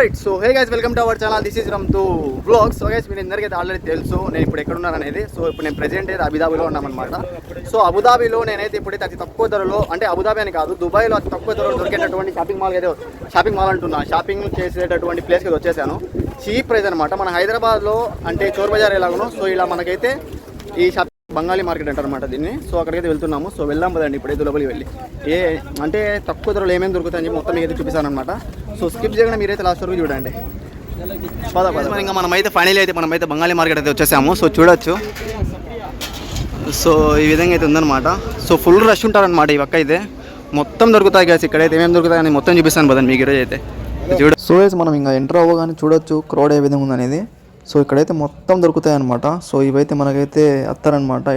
Right so hey guys welcome to our channel this is Ram to vlogs so guys మీరు అందరికీ already తెలుసు నేను ఇప్పుడు ఎక్కడ ఉన్నాను అనేది సో ఇప్పుడు నేను ప్రెజెంట్ అయితే అబుదాబిలో ఉన్నామన్నమాట. సో అబుదాబిలో నేనైతే ఇప్పుడైతే అతి తక్కువ ధరలో అంటే అబుదాబి అని కాదు దుబాయ్లో అతి తక్కువ ధరలో దొరికేటటువంటి షాపింగ్ మాల్ అయితే షాపింగ్ మాల్ అంటున్నా. షాపింగ్ చేసేటటువంటి ప్లేస్కి అయితే వచ్చేసాను. చీప్ ప్రైస్ అనమాట మన హైదరాబాద్లో అంటే చోర్ బజార్ ఎలాగనో సో ఇలా మనకైతే ఈ షాపింగ్ బంగాళీ మార్కెట్ అంటారు అనమాట దీన్ని. సో అక్కడికైతే వెళ్తున్నాము. సో వెళ్దాం పదండి ఇప్పుడైతే లోపలికి వెళ్ళి. ఏ అంటే తక్కువ ధరలో ఏమేమి దొరుకుతాయని చెప్పి మొత్తం మీకైతే చూపిస్తాను అనమాట సో స్కిప్ చేయకుండా మీరైతే లాస్ట్ వరకు చూడండి. పద ఇంకా మనమైతే ఫైనల్ అయితే మనమైతే బంగాళీ మార్కెట్ అయితే వచ్చేసాము. సో చూడొచ్చు. సో ఈ విధంగా అయితే ఉందన్నమాట. సో ఫుల్ రష్ ఉంటారనమాట ఈ పక్క అయితే. మొత్తం దొరుకుతాయి గ్యాస్ ఇక్కడైతే ఏమేమి దొరుకుతాయని మొత్తం చూపిస్తాను పదండి మీకు ఈరోజు అయితే. చూడ సో మనం ఇంకా ఎంటర్ అవ్వగానే చూడొచ్చు. క్రౌడ్ ఏ విధంగా ఉందనేది. సో ఇక్కడైతే మొత్తం దొరుకుతాయి అనమాట సో ఇవైతే మనకైతే అత్తారనమాట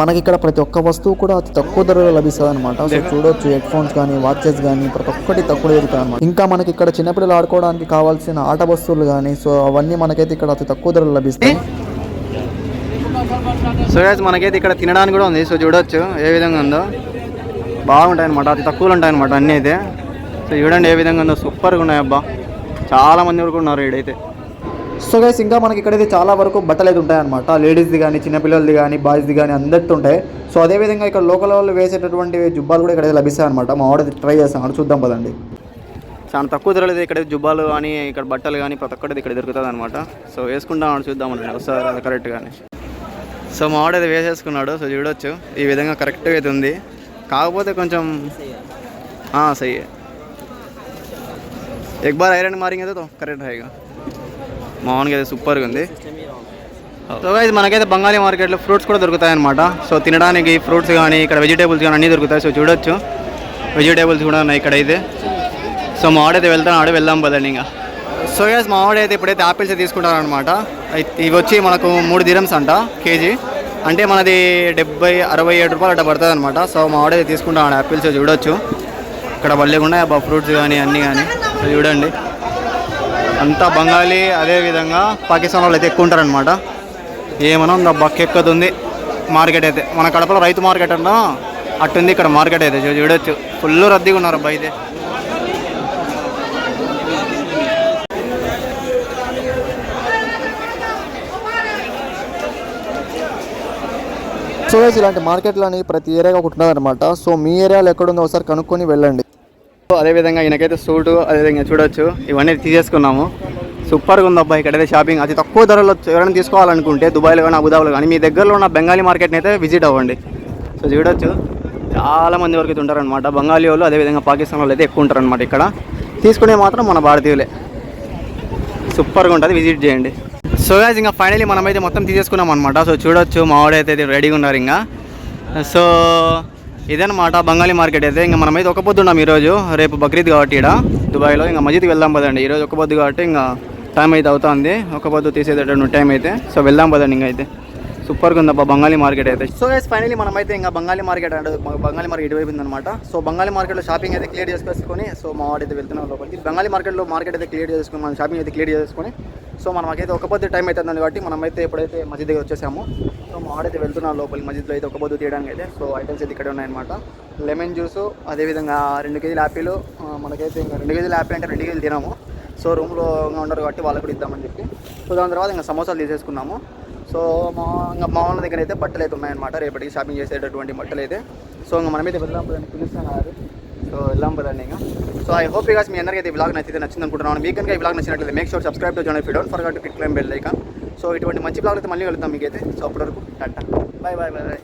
మనకి ఇక్కడ ప్రతి ఒక్క వస్తువు కూడా అతి తక్కువ ధరలో లభిస్తుంది అనమాట సో చూడొచ్చు హెడ్ ఫోన్స్ కానీ వాచెస్ కానీ ప్రతి ఒక్కటి తక్కువ దొరుకుతాయి అనమాట ఇంకా మనకి ఇక్కడ చిన్నపిల్లలు ఆడుకోవడానికి కావాల్సిన ఆట వస్తువులు కానీ సో అవన్నీ మనకైతే ఇక్కడ అతి తక్కువ ధరలో లభిస్తాయి. సో మనకైతే ఇక్కడ తినడానికి కూడా ఉంది. సో చూడొచ్చు ఏ విధంగా ఉందో. బాగుంటాయి అనమాట అతి తక్కువలో ఉంటాయి అనమాట అన్నీ అయితే సో చూడండి ఏ విధంగా ఉందో. సూపర్గా ఉన్నాయి అబ్బా. చాలా మంది వరకు ఉన్నారు ఇడైతే సో గైస్ ఇంకా మనకి ఇక్కడైతే చాలా వరకు బట్టలు అయితే ఉంటాయన్నమాట. లేడీస్ది కానీ చిన్నపిల్లలది కానీ బాయ్స్ది కానీ అందరితో ఉంటాయి. సో అదేవిధంగా ఇక్కడ లోకల్ వాళ్ళు వేసేటటువంటి జుబ్బాలు కూడా ఇక్కడైతే లభిస్తాయి అనమాట మా ఆర్డర్ ట్రై చేస్తాను. చూద్దాం పదండి. చాలా తక్కువ ధరలేదు ఇక్కడ జుబ్బాలు కానీ ఇక్కడ బట్టలు కానీ ప్రతి ఒక్కటి ఇక్కడ దొరుకుతుంది అనమాట సో వేసుకుంటాం చూద్దాం అండి ఒకసారి అది కరెక్ట్గా సో మా ఆవిడ వేసేసుకున్నాడు. సో చూడొచ్చు. ఈ విధంగా కరెక్ట్గా అయితే ఉంది. కాకపోతే కొంచెం సై ఎక్బార్ ఐరన్ మారింగ్ అయితే కరెక్ట్ హైగా మామూలుగా అయితే సూపర్గా ఉంది. సో గైస్ మనకైతే బంగాళీ మార్కెట్లో ఫ్రూట్స్ కూడా దొరుకుతాయి అనమాట సో తినడానికి ఫ్రూట్స్ కానీ ఇక్కడ వెజిటేబుల్స్ కానీ అన్నీ దొరుకుతాయి. సో చూడొచ్చు. వెజిటేబుల్స్ కూడా ఉన్నాయి ఇక్కడైతే సో మావాడైతే వెళ్తాను ఆడ వెళ్దాం పదండి ఇంకా. సో గైజ్ మా వాడైతే ఇప్పుడైతే ఆపిల్స్ తీసుకుంటారనమాట ఇవి వచ్చి మనకు మూడు దిరమ్స్ అంట కేజీ. అంటే మనది డెబ్బై అరవై ఏడు రూపాయలు అట్లా పడుతుంది అనమాట సో మా తీసుకుంటాం తీసుకుంటాను ఆపిల్స్ చూడొచ్చు. ఇక్కడ భలేగా ఉన్నాయి ఫ్రూట్స్ కానీ అన్నీ కానీ చూడండి. అంతా బంగాళీ అదేవిధంగా పాకిస్తాన్ వాళ్ళు అయితే ఎక్కువ ఉంటారనమాట ఏమన్నా ఉంది? అబ్బా మార్కెట్ అయితే. మన కడపలో రైతు మార్కెట్ అన్నా అట్టుంది ఇక్కడ మార్కెట్ అయితే. చూ- చూడొచ్చు. ఫుల్ రద్దీగా ఉన్నారు అబ్బా అయితే. సో ఇలాంటి మార్కెట్లని ప్రతి ఏరియాగా ఒకటి ఉన్నదనమాట సో మీ ఏరియాలో ఎక్కడుందో ఒకసారి కనుక్కొని వెళ్ళండి. అదేవిధంగా ఈయనకైతే సూటు అదేవిధంగా చూడొచ్చు. ఇవన్నీ తీసేసుకున్నాము. సూపర్గా ఉంది అబ్బాయి ఇక్కడైతే షాపింగ్ అతి తక్కువ ధరలో ఎవరైనా తీసుకోవాలనుకుంటే దుబాయ్లో కానీ అబుదాబులో కానీ మీ దగ్గరలో ఉన్న బెంగాలీ మార్కెట్ని అయితే విజిట్ అవ్వండి. సో చూడొచ్చు. చాలా మంది వరకు అయితే ఉంటారనమాట బెంగాలీ వాళ్ళు అదేవిధంగా పాకిస్తాన్ వాళ్ళు అయితే ఎక్కువ ఉంటారనమాట ఇక్కడ. తీసుకునే మాత్రం మన భారతీయులే. సూపర్గా ఉంటుంది విజిట్ చేయండి. సో గాజ్ ఇంకా ఫైనలీ మనమైతే మొత్తం తీసేసుకున్నాం అనమాట సో చూడొచ్చు మా వాడైతే రెడీగా ఉన్నారు ఇంకా. సో ఇదన్నమాట బంగాళీ మార్కెట్ అయితే ఇంకా మనమైతే ఒక పొద్దు ఉన్నాం ఈరోజు. రేపు బక్రీద్ కాబట్టి ఇక్కడ దుబాయ్లో ఇంకా మజీద్కి వెళ్దాం పదండి. ఈరోజు ఒక పొద్దు కాబట్టి ఇంకా టైం అయితే అవుతుంది. ఒక పొద్దు తీసేటటువంటి టైం అయితే. సో వెళ్దాం పదండి ఇంకైతే అయితే. సూపర్గా ఉందబ్బా బంగాళీ మార్కెట్ అయితే. సో గైస్ ఫైనలీ మనమైతే ఇంకా బంగాళీ మార్కెట్ అంటే బంగాళీ మార్కెట్ ఇటువైపు ఉందన్నమాట సో బంగాళీ మార్కెట్లో షాపింగ్ అయితే క్లియర్ చేసుకొని సో మా అయితే వెళ్తున్నాం లోపలికి. బంగాళీ మార్కెట్లో మార్కెట్ అయితే క్లియర్ చేసుకుని మనం షాపింగ్ అయితే క్లియర్ చేసుకొని సో మనకైతే ఒక పొద్దు టైం అవుతుంది కాబట్టి మనమైతే ఎప్పుడైతే మధ్య దగ్గర వచ్చేసాము. సో మా వాడైతే వెళ్తున్నాం లోపలికి మస్జిద్లో అయితే ఒక పొద్దు తీయడానికి అయితే సో ఐటమ్స్ అయితే ఇక్కడ ఉన్నాయన్నమాట. లెమన్ జ్యూస్ అదేవిధంగా రెండు కేజీల యాపిల్ మనకైతే ఇంకా రెండు కేజీల యాపిల్ అంటే రెండు కేజీలు తినాము. సో రూమ్లో ఉండరు కాబట్టి వాళ్ళకి కూడా ఇద్దామని చెప్పి. సో దాని తర్వాత ఇంకా సమోసాలు తీసేసుకున్నాము. సో మా ఇంకా మా వాళ్ళ దగ్గర అయితే బట్టలు అయితే ఉన్నాయన్నమాట. రేపటికి షాపింగ్ చేసేటటువంటి బట్టలు అయితే. సో ఇంకా మనమైతే వెళ్దాం పదండి పిలుస్తున్నారు సో వెళ్దాం పదండి ఇంకా. సో ఐ హోప్ గాస్ మీ అందరికీ అయితే బ్లాగ్ నచ్చితే నచ్చింది అనుకుంటున్నాను. మీకు కనుక ఈ బ్లాగ్ నచ్చినట్లయితే make sure subscribe to join don't for to click claim bell icon so ఇటువంటి మంచి బ్లాగ్ అయితే మళ్ళీ వెళ్తాం మీకైతే. సో అప్పటి వరకు tata. Bye bye bye bye